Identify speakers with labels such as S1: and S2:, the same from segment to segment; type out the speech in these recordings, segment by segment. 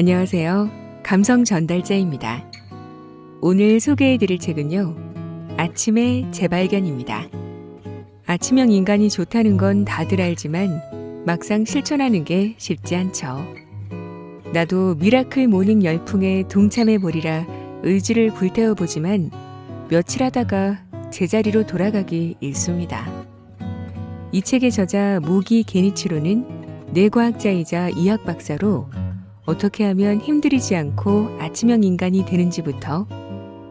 S1: 안녕하세요. 감성 전달자입니다. 오늘 소개해 드릴 책은요. 아침의 재발견입니다. 아침형 인간이 좋다는 건 다들 알지만 막상 실천하는 게 쉽지 않죠. 나도 미라클 모닝 열풍에 동참해 보리라 의지를 불태워 보지만 며칠 하다가 제자리로 돌아가기 일쑤입니다. 이 책의 저자 모기 게니치로는 뇌과학자이자 의학 박사로 어떻게 하면 힘들이지 않고 아침형 인간이 되는지부터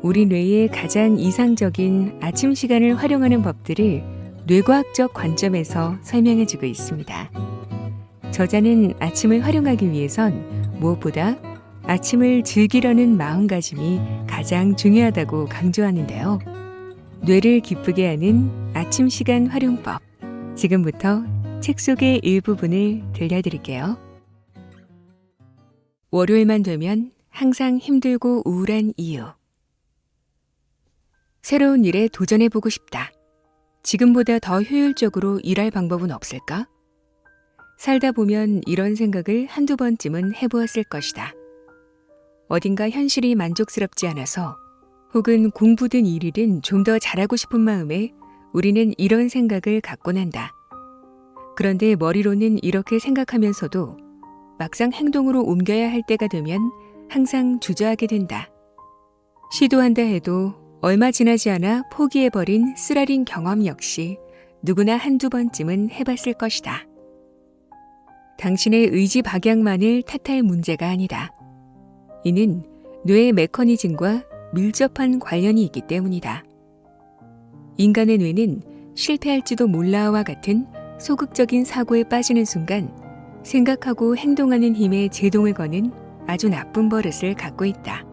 S1: 우리 뇌의 가장 이상적인 아침 시간을 활용하는 법들을 뇌과학적 관점에서 설명해 주고 있습니다. 저자는 아침을 활용하기 위해선 무엇보다 아침을 즐기려는 마음가짐이 가장 중요하다고 강조하는데요. 뇌를 기쁘게 하는 아침 시간 활용법. 지금부터 책 속의 일부분을 들려드릴게요. 월요일만 되면 항상 힘들고 우울한 이유. 새로운 일에 도전해보고 싶다. 지금보다 더 효율적으로 일할 방법은 없을까? 살다 보면 이런 생각을 한두 번쯤은 해보았을 것이다. 어딘가 현실이 만족스럽지 않아서 혹은 공부든 일이든 좀 더 잘하고 싶은 마음에 우리는 이런 생각을 갖곤 한다. 그런데 머리로는 이렇게 생각하면서도 막상 행동으로 옮겨야 할 때가 되면 항상 주저하게 된다. 시도한다 해도 얼마 지나지 않아 포기해버린 쓰라린 경험 역시 누구나 한두 번쯤은 해봤을 것이다. 당신의 의지 박약만을 탓할 문제가 아니다. 이는 뇌의 메커니즘과 밀접한 관련이 있기 때문이다. 인간의 뇌는 실패할지도 몰라와 같은 소극적인 사고에 빠지는 순간 생각하고 행동하는 힘에 제동을 거는 아주 나쁜 버릇을 갖고 있다.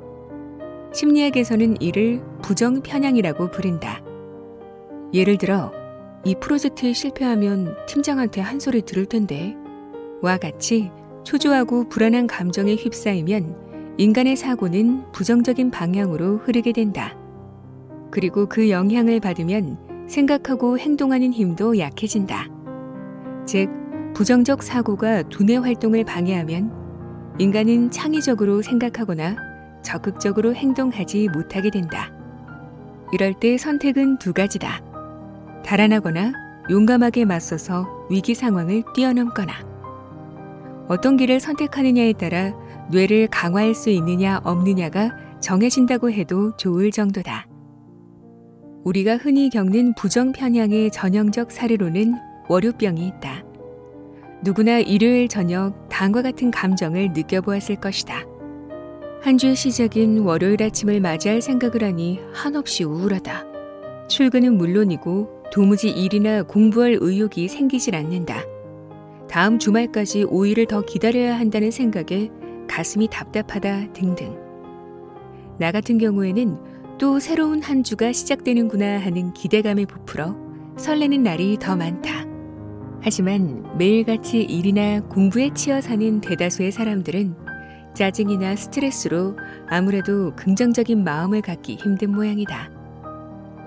S1: 심리학에서는 이를 부정 편향이라고 부른다. 예를 들어, 이 프로젝트에 실패하면 팀장한테 한 소리 들을 텐데, 와 같이 초조하고 불안한 감정에 휩싸이면 인간의 사고는 부정적인 방향으로 흐르게 된다. 그리고 그 영향을 받으면 생각하고 행동하는 힘도 약해진다. 즉, 부정적 사고가 두뇌 활동을 방해하면 인간은 창의적으로 생각하거나 적극적으로 행동하지 못하게 된다. 이럴 때 선택은 두 가지다. 달아나거나 용감하게 맞서서 위기 상황을 뛰어넘거나. 어떤 길을 선택하느냐에 따라 뇌를 강화할 수 있느냐 없느냐가 정해진다고 해도 좋을 정도다. 우리가 흔히 겪는 부정 편향의 전형적 사례로는 월요병이 있다. 누구나 일요일 저녁 다음과 같은 감정을 느껴보았을 것이다. 한 주의 시작인 월요일 아침을 맞이할 생각을 하니 한없이 우울하다. 출근은 물론이고 도무지 일이나 공부할 의욕이 생기질 않는다. 다음 주말까지 5일을 더 기다려야 한다는 생각에 가슴이 답답하다 등등. 나 같은 경우에는 또 새로운 한 주가 시작되는구나 하는 기대감에 부풀어 설레는 날이 더 많다. 하지만 매일같이 일이나 공부에 치여 사는 대다수의 사람들은 짜증이나 스트레스로 아무래도 긍정적인 마음을 갖기 힘든 모양이다.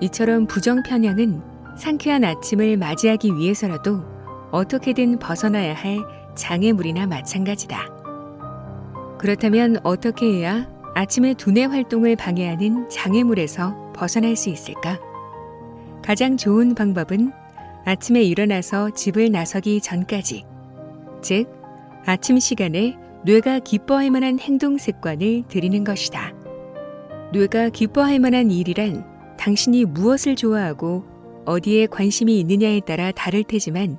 S1: 이처럼 부정 편향은 상쾌한 아침을 맞이하기 위해서라도 어떻게든 벗어나야 할 장애물이나 마찬가지다. 그렇다면 어떻게 해야 아침의 두뇌 활동을 방해하는 장애물에서 벗어날 수 있을까? 가장 좋은 방법은 아침에 일어나서 집을 나서기 전까지, 즉, 아침 시간에 뇌가 기뻐할 만한 행동 습관을 들이는 것이다. 뇌가 기뻐할 만한 일이란 당신이 무엇을 좋아하고 어디에 관심이 있느냐에 따라 다를 테지만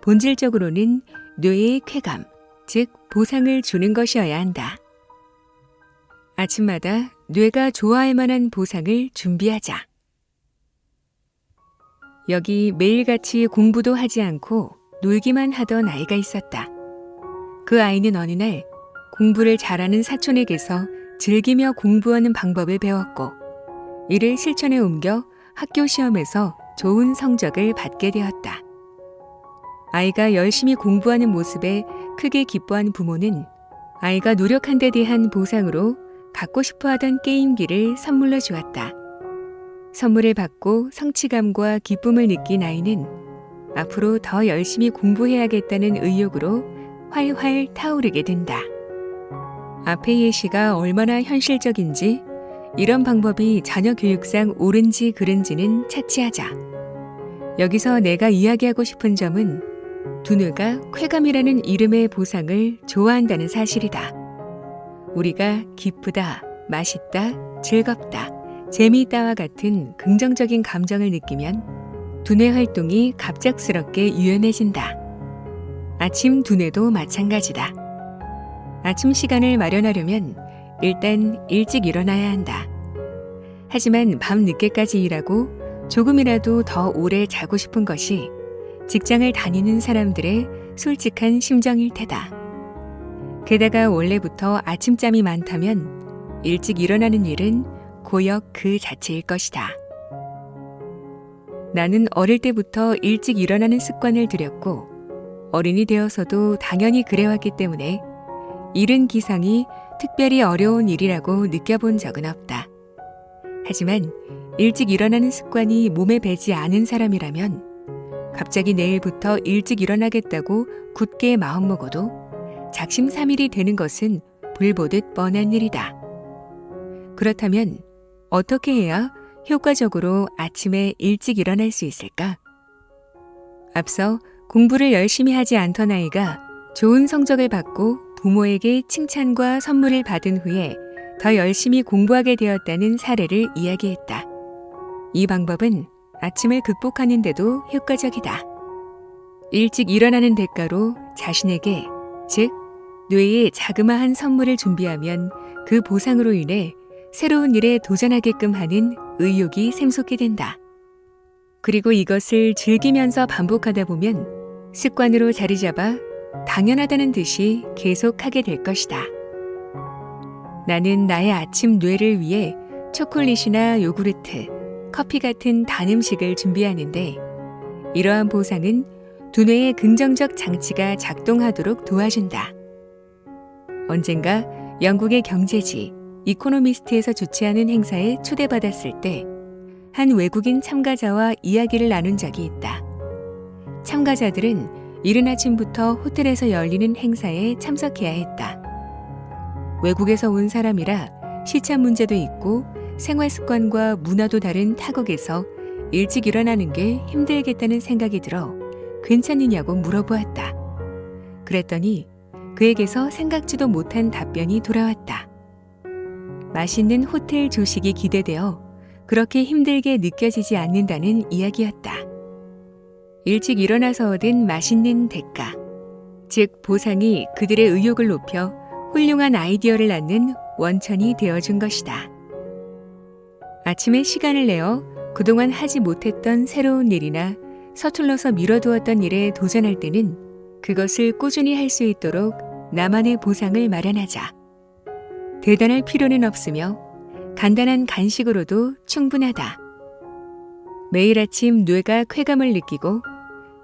S1: 본질적으로는 뇌의 쾌감, 즉 보상을 주는 것이어야 한다. 아침마다 뇌가 좋아할 만한 보상을 준비하자. 여기 매일같이 공부도 하지 않고 놀기만 하던 아이가 있었다. 그 아이는 어느 날 공부를 잘하는 사촌에게서 즐기며 공부하는 방법을 배웠고 이를 실천에 옮겨 학교 시험에서 좋은 성적을 받게 되었다. 아이가 열심히 공부하는 모습에 크게 기뻐한 부모는 아이가 노력한 데 대한 보상으로 갖고 싶어 하던 게임기를 선물로 주었다. 선물을 받고 성취감과 기쁨을 느낀 아이는 앞으로 더 열심히 공부해야겠다는 의욕으로 활활 타오르게 된다. 앞의 예시가 얼마나 현실적인지 이런 방법이 자녀 교육상 옳은지 그른지는 차치하자. 여기서 내가 이야기하고 싶은 점은 두뇌가 쾌감이라는 이름의 보상을 좋아한다는 사실이다. 우리가 기쁘다, 맛있다, 즐겁다, 재미있다와 같은 긍정적인 감정을 느끼면 두뇌 활동이 갑작스럽게 유연해진다. 아침 두뇌도 마찬가지다. 아침 시간을 마련하려면 일단 일찍 일어나야 한다. 하지만 밤 늦게까지 일하고 조금이라도 더 오래 자고 싶은 것이 직장을 다니는 사람들의 솔직한 심정일 테다. 게다가 원래부터 아침잠이 많다면 일찍 일어나는 일은 고역 그 자체일 것이다. 나는 어릴 때부터 일찍 일어나는 습관을 들였고 어린이 되어서도 당연히 그래왔기 때문에 이른 기상이 특별히 어려운 일이라고 느껴본 적은 없다. 하지만 일찍 일어나는 습관이 몸에 배지 않은 사람이라면 갑자기 내일부터 일찍 일어나겠다고 굳게 마음먹어도 작심삼일이 되는 것은 불보듯 뻔한 일이다. 그렇다면 어떻게 해야 효과적으로 아침에 일찍 일어날 수 있을까? 앞서 공부를 열심히 하지 않던 아이가 좋은 성적을 받고 부모에게 칭찬과 선물을 받은 후에 더 열심히 공부하게 되었다는 사례를 이야기했다. 이 방법은 아침을 극복하는데도 효과적이다. 일찍 일어나는 대가로 자신에게, 즉, 뇌에 자그마한 선물을 준비하면 그 보상으로 인해 새로운 일에 도전하게끔 하는 의욕이 샘솟게 된다. 그리고 이것을 즐기면서 반복하다 보면 습관으로 자리 잡아 당연하다는 듯이 계속하게 될 것이다. 나는 나의 아침 뇌를 위해 초콜릿이나 요구르트, 커피 같은 단 음식을 준비하는데 이러한 보상은 두뇌의 긍정적 장치가 작동하도록 도와준다. 언젠가 영국의 경제지 이코노미스트에서 주최하는 행사에 초대받았을 때 한 외국인 참가자와 이야기를 나눈 적이 있다. 참가자들은 이른 아침부터 호텔에서 열리는 행사에 참석해야 했다. 외국에서 온 사람이라 시차 문제도 있고 생활 습관과 문화도 다른 타국에서 일찍 일어나는 게 힘들겠다는 생각이 들어 괜찮느냐고 물어보았다. 그랬더니 그에게서 생각지도 못한 답변이 돌아왔다. 맛있는 호텔 조식이 기대되어 그렇게 힘들게 느껴지지 않는다는 이야기였다. 일찍 일어나서 얻은 맛있는 대가, 즉 보상이 그들의 의욕을 높여 훌륭한 아이디어를 낳는 원천이 되어준 것이다. 아침에 시간을 내어 그동안 하지 못했던 새로운 일이나 서툴러서 미뤄두었던 일에 도전할 때는 그것을 꾸준히 할 수 있도록 나만의 보상을 마련하자. 대단할 필요는 없으며 간단한 간식으로도 충분하다. 매일 아침 뇌가 쾌감을 느끼고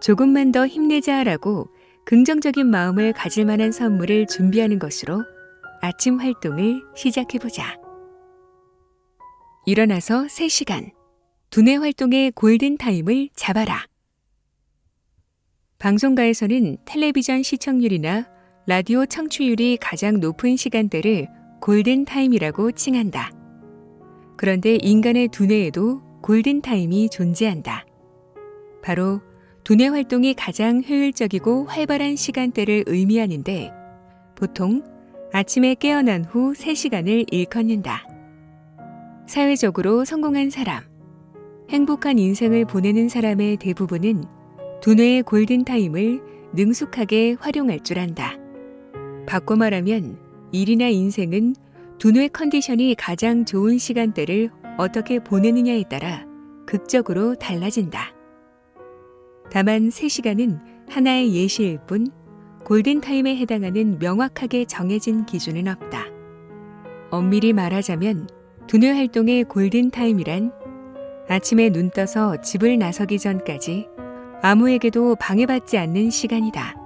S1: 조금만 더 힘내자라고 긍정적인 마음을 가질 만한 선물을 준비하는 것으로 아침 활동을 시작해보자. 일어나서 3시간. 두뇌 활동의 골든타임을 잡아라. 방송가에서는 텔레비전 시청률이나 라디오 청취율이 가장 높은 시간대를 골든타임이라고 칭한다. 그런데 인간의 두뇌에도 골든타임이 존재한다. 바로 두뇌 활동이 가장 효율적이고 활발한 시간대를 의미하는데 보통 아침에 깨어난 후 3시간을 일컫는다. 사회적으로 성공한 사람, 행복한 인생을 보내는 사람의 대부분은 두뇌의 골든타임을 능숙하게 활용할 줄 안다. 바꿔 말하면 일이나 인생은 두뇌 컨디션이 가장 좋은 시간대를 어떻게 보내느냐에 따라 극적으로 달라진다. 다만 3시간은 하나의 예시일 뿐 골든타임에 해당하는 명확하게 정해진 기준은 없다. 엄밀히 말하자면 두뇌 활동의 골든타임이란 아침에 눈 떠서 집을 나서기 전까지 아무에게도 방해받지 않는 시간이다.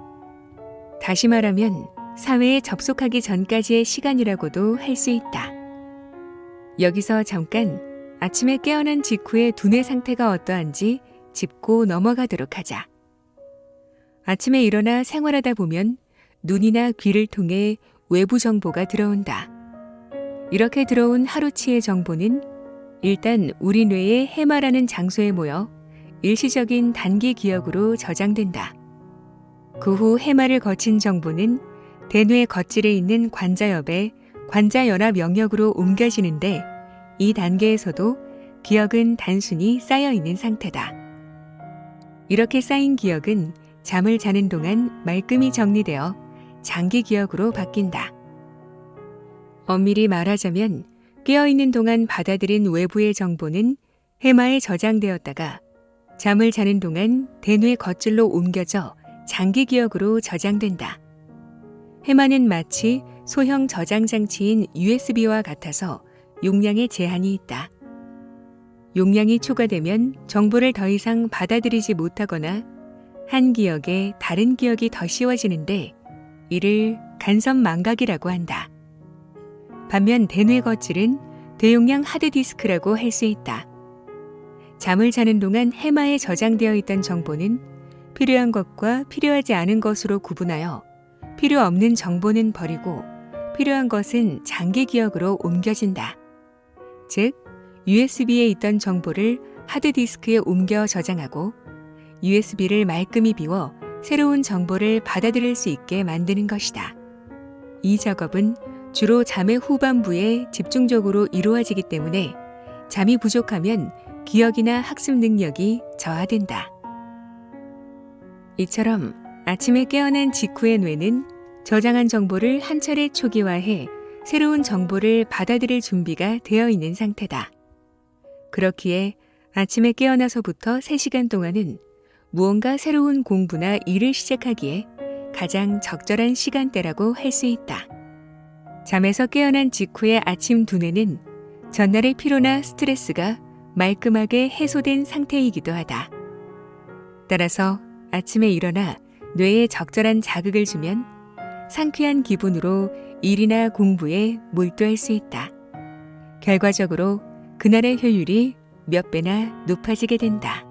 S1: 다시 말하면 사회에 접속하기 전까지의 시간이라고도 할 수 있다. 여기서 잠깐 아침에 깨어난 직후의 두뇌 상태가 어떠한지 짚고 넘어가도록 하자. 아침에 일어나 생활하다 보면 눈이나 귀를 통해 외부 정보가 들어온다. 이렇게 들어온 하루치의 정보는 일단 우리 뇌의 해마라는 장소에 모여 일시적인 단기 기억으로 저장된다. 그 후 해마를 거친 정보는 대뇌 겉질에 있는 관자엽에 관자연합 영역으로 옮겨지는데 이 단계에서도 기억은 단순히 쌓여 있는 상태다. 이렇게 쌓인 기억은 잠을 자는 동안 말끔히 정리되어 장기 기억으로 바뀐다. 엄밀히 말하자면 깨어있는 동안 받아들인 외부의 정보는 해마에 저장되었다가 잠을 자는 동안 대뇌 겉질로 옮겨져 장기 기억으로 저장된다. 해마는 마치 소형 저장 장치인 USB와 같아서 용량에 제한이 있다. 용량이 초과되면 정보를 더 이상 받아들이지 못하거나 한 기억에 다른 기억이 더 씌워지는데 이를 간섭 망각이라고 한다. 반면 대뇌 거칠은 대용량 하드디스크라고 할 수 있다. 잠을 자는 동안 해마에 저장되어 있던 정보는 필요한 것과 필요하지 않은 것으로 구분하여 필요 없는 정보는 버리고 필요한 것은 장기 기억으로 옮겨진다. 즉, USB에 있던 정보를 하드디스크에 옮겨 저장하고 USB를 말끔히 비워 새로운 정보를 받아들일 수 있게 만드는 것이다. 이 작업은 주로 잠의 후반부에 집중적으로 이루어지기 때문에 잠이 부족하면 기억이나 학습 능력이 저하된다. 이처럼 아침에 깨어난 직후의 뇌는 저장한 정보를 한 차례 초기화해 새로운 정보를 받아들일 준비가 되어 있는 상태다. 그렇기에 아침에 깨어나서부터 3시간 동안은 무언가 새로운 공부나 일을 시작하기에 가장 적절한 시간대라고 할 수 있다. 잠에서 깨어난 직후의 아침 두뇌는 전날의 피로나 스트레스가 말끔하게 해소된 상태이기도 하다. 따라서 아침에 일어나 뇌에 적절한 자극을 주면 상쾌한 기분으로 일이나 공부에 몰두할 수 있다. 결과적으로 그날의 효율이 몇 배나 높아지게 된다.